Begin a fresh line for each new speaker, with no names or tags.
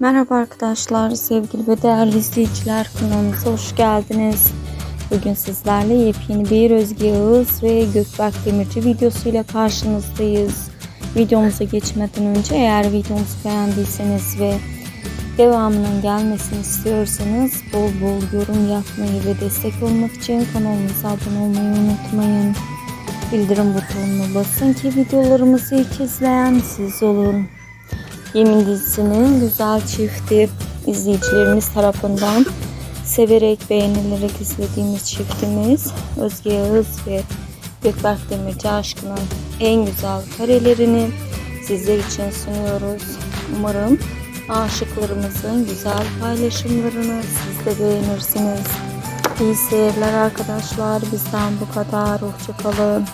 Merhaba arkadaşlar, sevgili ve değerli izleyiciler kanalımıza hoş geldiniz. Bugün sizlerle yepyeni bir Özge Yağız ve Gökberk Demirci videosuyla karşınızdayız. Videomuza geçmeden önce eğer videomuzu beğendiyseniz ve devamının gelmesini istiyorsanız bol bol yorum yapmayı ve destek olmak için kanalımıza abone olmayı unutmayın. Bildirim butonuna basın ki videolarımızı ilk izleyen siz olun. Yemin dizisinin güzel çifti izleyicilerimiz tarafından severek beğenilerek izlediğimiz çiftimiz Özge Yağız ve Gökberk Demirci aşkının en güzel karelerini sizler için sunuyoruz. Umarım aşıklarımızın güzel paylaşımlarını siz de beğenirsiniz. İyi seyirler arkadaşlar. Bizden bu kadar. Hoşçakalın.